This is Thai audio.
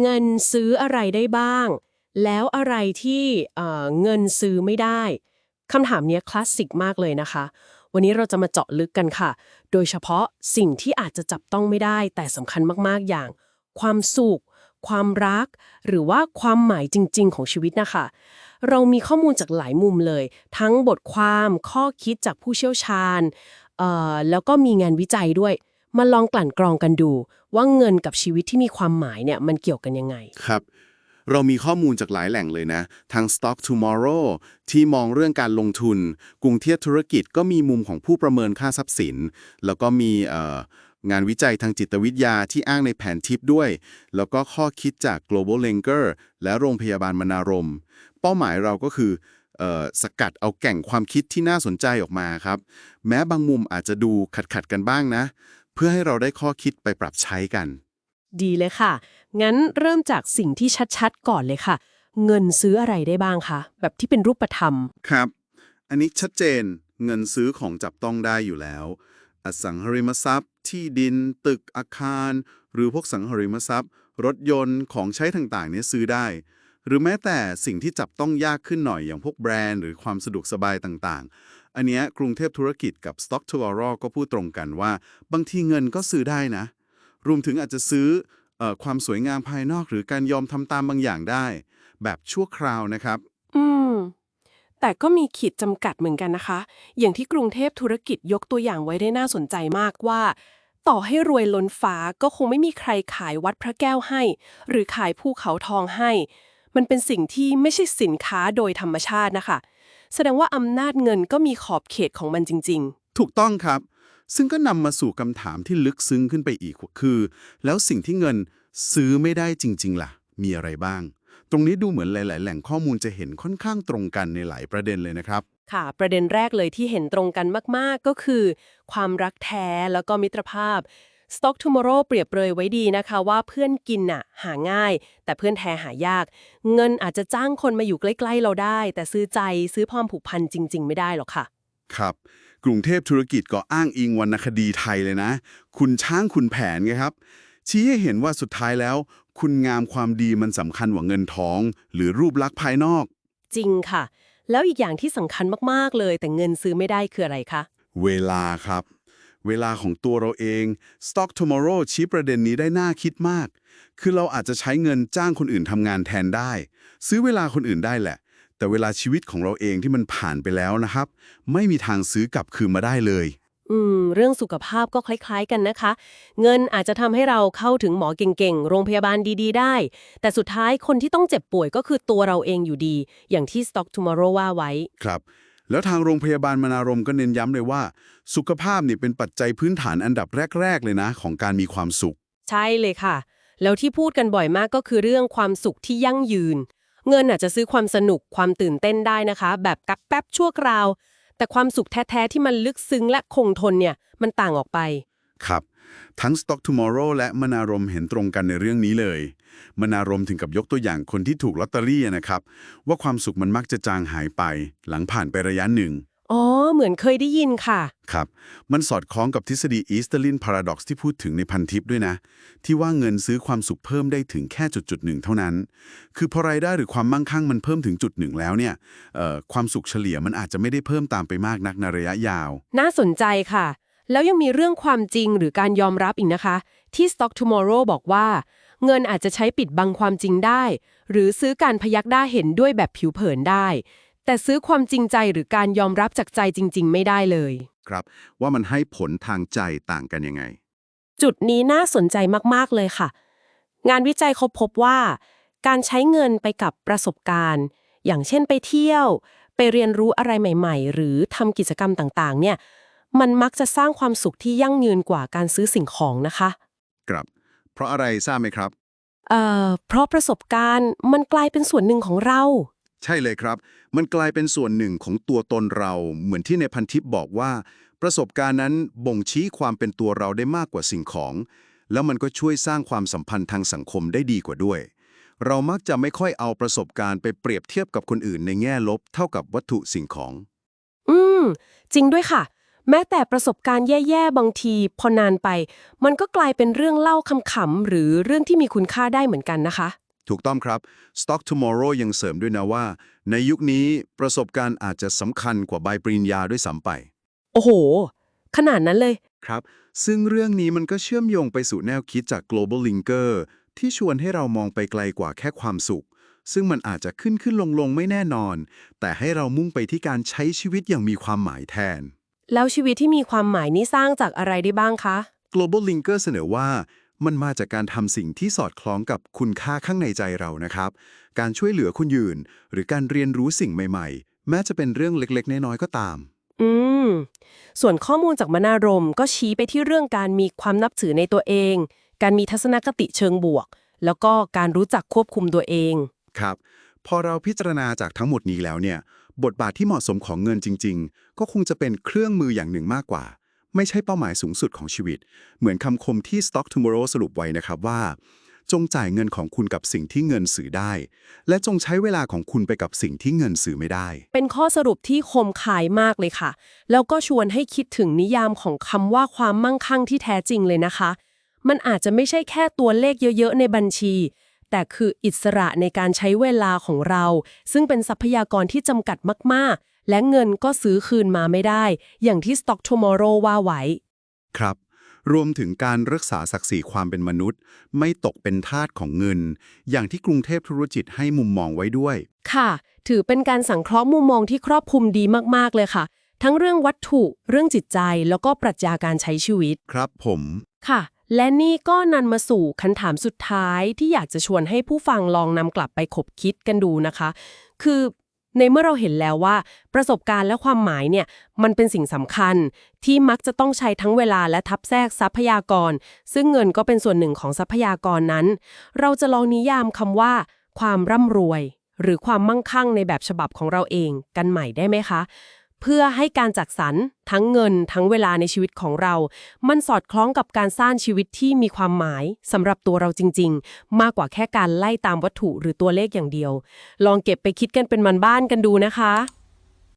เงินซื้ออะไรได้บ้าง แล้วอะไรที่เอ่อเงินซื้อไม่ได้คำถามนี้คลาสสิกมากเลยนะคะ วันนี้เราจะมาเจาะลึกกันค่ะ โดยเฉพาะสิ่งที่อาจจะจับต้องไม่ได้ แต่สำคัญมากๆอย่าง ความสุข ความรัก หรือว่าความหมายจริง ๆ ของชีวิตนะคะ เรามีข้อมูลจากหลายมุมเลย ทั้งบทความข้อคิดจากผู้เชี่ยวชาญเอ่อแล้วก็มีงานวิจัยด้วย มาลองกลั่นกรองกันดู ว่าเงินกับชีวิตที่มีความหมายเนี่ยมันเกี่ยวกันยังไง ครับ เรามีข้อมูลจากหลายแหล่งเลยนะทั้ง Stock Tomorrow ที่มองเรื่องการลงทุน กรุงเทพธุรกิจก็มีมุมของผู้ประเมินค่าทรัพย์สิน แล้วก็มีเอ่องานวิจัยทางจิตวิทยาที่อ้างในแผนทิปด้วย แล้วก็ข้อคิดจาก Global l a n g e r และโรงพยาบาลมนารม เป้าหมายเราก็คือเอ่อสกัดเอาแก่งความคิดที่น่าสนใจออกมาครับ แม้บางมุมอาจจะดูขัดขัดกันบ้างนะ เพื่อให้เราได้ข้อคิดไปปรับใช้กัน ดีเลยค่ะ งั้นเริ่มจากสิ่งที่ชัดๆ ก่อนเลยค่ะ เงินซื้ออะไรได้บ้างคะ แบบที่เป็นรูปธรรม ครับ อันนี้ชัดเจนเงินซื้อของจับต้องได้อยู่แล้ว อสังหาริมทรัพย์ ที่ดิน ตึกอาคาร หรือพวกสังหาริมทรัพย์ รถยนต์ของใช้ต่างๆเนี่ยซื้อได้ หรือแม้แต่สิ่งที่จับต้องยากขึ้นหน่อยอย่างพวกแบรนด์หรือความสะดวกสบายต่างๆ อันเนี้ยกรุงเทพธุรกิจกับ Stock t o o r o ก็พูดตรงกันว่า บางทีเงินก็ซื้อได้นะ รวมถึงอาจจะซื้อออความสวยงามภายนอก หรือการยอมทำตามบางอย่างได้ แบบชั่วคราวนะครับ อืม แต่ก็มีขีดจำกัดเหมือนกันนะคะ อย่างที่กรุงเทพธุรกิจยกตัวอย่างไว้ได้น่าสนใจมากว่า ต่อให้รวยล้นฟ้าก็คงไม่มีใครขายวัดพระแก้วให้ หรือขายภูเขาทองให้ มันเป็นสิ่งที่ไม่ใช่สินค้าโดยธรรมชาตินะคะ แสดงว่าอำนาจเงินก็มีขอบเขตของมันจริงๆถูกต้องครับ ซึ่งก็นำมาสู่คำถามที่ลึกซึ้งขึ้นไปอีกคือ แล้วสิ่งที่เงินซื้อไม่ได้จริง ๆ ล่ะ มีอะไรบ้าง ตรงนี้ดูเหมือนหลาย ๆ แหล่งข้อมูลจะเห็นค่อนข้างตรงกันในหลายประเด็นเลยนะครับ ค่ะ ประเด็นแรกเลยที่เห็นตรงกันมาก ๆ ก็คือ ความรักแท้แล้วก็มิตรภาพ Stock Tomorrow เปรียบเปรยไว้ดีนะคะว่าเพื่อนกินน่ะหาง่าย แต่เพื่อนแท้หายาก เงินอาจจะจ้างคนมาอยู่ใกล้ ๆ เราได้ แต่ซื้อใจซื้อความผูกพันจริง ๆ ไม่ได้หรอกค่ะ ครับ กรุงเทพธุรกิจก็อ้างอิงวรรณคดีไทยเลยนะ คุณช้างคุณแผนไงครับ ชี้ให้เห็นว่าสุดท้ายแล้ว คุณงามความดีมันสำคัญกว่าเงินทอง หรือรูปลักษณ์ภายนอก จริงค่ะ แล้วอีกอย่างที่สำคัญมากๆเลย แต่เงินซื้อไม่ได้คืออะไรคะเวลาครับ เวลาของตัวเราเอง Stock Tomorrow ชี้ประเด็นนี้ได้น่าคิดมาก คือเราอาจจะใช้เงินจ้างคนอื่นทำงานแทนได้ ซื้อเวลาคนอื่นได้แหละ แต่เวลาชีวิตของเราเองที่มันผ่านไปแล้วนะครับ ไม่มีทางซื้อกลับคืนมาได้เลย อืม เรื่องสุขภาพก็คล้าย ๆ กันนะคะ เงินอาจจะทำให้เราเข้าถึงหมอเก่งๆ โรงพยาบาลดีๆ ได้ แต่สุดท้ายคนที่ต้องเจ็บป่วยก็คือตัวเราเองอยู่ดี อย่างที่ Stock Tomorrow ว่าไว้ ครับ แล้วทางโรงพยาบาลมนารมก็เน้นย้ำเลยว่า สุขภาพนี่เป็นปัจจัยพื้นฐานอันดับแรก ๆ เลยนะ ของการมีความสุข ใช่เลยค่ะ แล้วที่พูดกันบ่อยมากก็คือเรื่องความสุขที่ยั่งยืน เงินอาจจะซื้อความสนุกความตื่นเต้นได้นะคะ แบบกับแป๊บชั่วคราว แต่ความสุขแท้ๆที่มันลึกซึ้งและคงทนเนี่ยมันต่างออกไป ครับ ทั้ง Stock Tomorrow และมนารมเห็นตรงกันในเรื่องนี้เลย มนารมถึงกับยกตัวอย่างคนที่ถูกลอตเตอรี่นะครับ ว่าความสุขมันมักจะจางหายไป หลังผ่านไประยะหนึ่ง อ๋อ เหมือนเคยได้ยินค่ะ ครับ มันสอดคล้องกับทฤษฎี Easterlin Paradox ที่พูดถึงในพันทิปด้วยนะ ที่ว่าเงินซื้อความสุขเพิ่มได้ถึงแค่จุดจุดหนึ่งเท่านั้น คือพอรายได้หรือความมั่งคั่งมันเพิ่มถึงจุดหนึ่งแล้วเนี่ยเอ่อความสุขเฉลี่ยมันอาจจะไม่ได้เพิ่มตามไปมากนักในระยะยาว น่าสนใจค่ะ แล้วยังมีเรื่องความจริงหรือการยอมรับอีกนะคะ ที่ Stock Tomorrow บอกว่า เงินอาจจะใช้ปิดบังความจริงได้ หรือซื้อการพยักหน้าเห็นด้วยแบบผิวเผินได้ แต่ซื้อความจริงใจหรือการยอมรับจากใจจริง ๆ ไม่ได้เลย ครับ ว่ามันให้ผลทางใจต่างกันยังไง จุดนี้น่าสนใจมากๆเลยค่ะ งานวิจัยเขาพบว่า การใช้เงินไปกับประสบการณ์ อย่างเช่นไปเที่ยว ไปเรียนรู้อะไรใหม่ ๆ หรือทำกิจกรรมต่างๆ เนี่ย มันมักจะสร้างความสุขที่ยั่งยืนกว่าการซื้อสิ่งของนะคะ ครับ เพราะอะไรทราบไหมครับ เอ่อ เพราะประสบการณ์มันกลายเป็นส่วนหนึ่งของเรา ใช่เลยครับ มันกลายเป็นส่วนหนึ่งของตัวตนเรา เหมือนที่ในพันทิปบอกว่า ประสบการณ์นั้นบ่งชี้ความเป็นตัวเราได้มากกว่าสิ่งของ แล้วมันก็ช่วยสร้างความสัมพันธ์ทางสังคมได้ดีกว่าด้วย เรามักจะไม่ค่อยเอาประสบการณ์ไปเปรียบเทียบกับคนอื่นในแง่ลบเท่ากับวัตถุสิ่งของ อืม จริงด้วยค่ะ แม้แต่ประสบการณ์แย่ๆ บางที พอนานไป มันก็กลายเป็นเรื่องเล่าคำๆหรือเรื่องที่มีคุณค่าได้เหมือนกันนะคะ ถูกต้องครับ Stock Tomorrow ยังเสริมด้วยนะว่า ในยุคนี้ประสบการณ์อาจจะสำคัญกว่าใบปริญญาด้วยซ้ำไป โอ้โห ขนาดนั้นเลย ครับ ซึ่งเรื่องนี้มันก็เชื่อมโยงไปสู่แนวคิดจาก Global Linker ที่ชวนให้เรามองไปไกลกว่าแค่ความสุข ซึ่งมันอาจจะขึ้นขึ้นลงลงไม่แน่นอน แต่ให้เรามุ่งไปที่การใช้ชีวิตอย่างมีความหมายแทน แล้วชีวิตที่มีความหมายนี้สร้างจากอะไรได้บ้างคะ Global Linker เสนอว่ามันมาจากการทำสิ่งที่สอดคล้องกับคุณค่าข้างในใจเรานะครับ การช่วยเหลือคนอื่น หรือการเรียนรู้สิ่งใหม่ ๆ แม้จะเป็นเรื่องเล็ก ๆ น้อยๆก็ตาม อืม ส่วนข้อมูลจากมนารมก็ชี้ไปที่เรื่องการมีความนับถือในตัวเอง การมีทัศนคติเชิงบวก แล้วก็การรู้จักควบคุมตัวเอง ครับ พอเราพิจารณาจากทั้งหมดนี้แล้วเนี่ย บทบาทที่เหมาะสมของเงินจริง ๆ ก็คงจะเป็นเครื่องมืออย่างหนึ่งมากกว่า ไม่ใช่เป้าหมายสูงสุดของชีวิต เหมือนคำคมที่ Stock Tomorrow สรุปไว้นะครับว่า จงจ่ายเงินของคุณกับสิ่งที่เงินซื้อได้ และจงใช้เวลาของคุณไปกับสิ่งที่เงินซื้อไม่ได้ เป็นข้อสรุปที่คมคายมากเลยค่ะ แล้วก็ชวนให้คิดถึงนิยามของคำว่าความมั่งคั่งที่แท้จริงเลยนะคะ มันอาจจะไม่ใช่แค่ตัวเลขเยอะๆในบัญชี แต่คืออิสระในการใช้เวลาของเรา ซึ่งเป็นทรัพยากรที่จำกัดมากๆ และเงินก็ซื้อคืนมาไม่ได้ อย่างที่ Stock Tomorrow ว่าไว้ ครับ รวมถึงการรักษาศักดิ์ศรีความเป็นมนุษย์ ไม่ตกเป็นทาสของเงิน อย่างที่กรุงเทพธุรกิจให้มุมมองไว้ด้วย ค่ะ ถือเป็นการสังเคราะห์มุมมองที่ครอบคลุมดีมากๆเลยค่ะ ทั้งเรื่องวัตถุ เรื่องจิตใจ แล้วก็ปรัชญาการใช้ชีวิต ครับผม ค่ะ และนี่ก็นันมาสู่คำถามสุดท้ายที่อยากจะชวนให้ผู้ฟังลองนำกลับไปคบคิดกันดูนะคะ คือในเมื่อเราเห็นแล้วว่า ประสบการณ์และความหมายเนี่ยมันเป็นสิ่งสำคัญที่มักจะต้องใช้ทั้งเวลาและทับแทรกทรัพยากร ซึ่งเงินก็เป็นส่วนหนึ่งของทรัพยากรนั้น เราจะลองนิยามคำว่า ความร่ำรวย หรือความมั่งคั่งในแบบฉบับของเราเองกันใหม่ได้ไหมคะ เพื่อให้การจัดสรรทั้งเงินทั้งเวลาในชีวิตของเรา มันสอดคล้องกับการสร้างชีวิตที่มีความหมายสำหรับตัวเราจริง ๆ มากกว่าแค่การไล่ตามวัตถุหรือตัวเลขอย่างเดียว ลองเก็บไปคิดกันเป็นมันบ้านกันดูนะคะ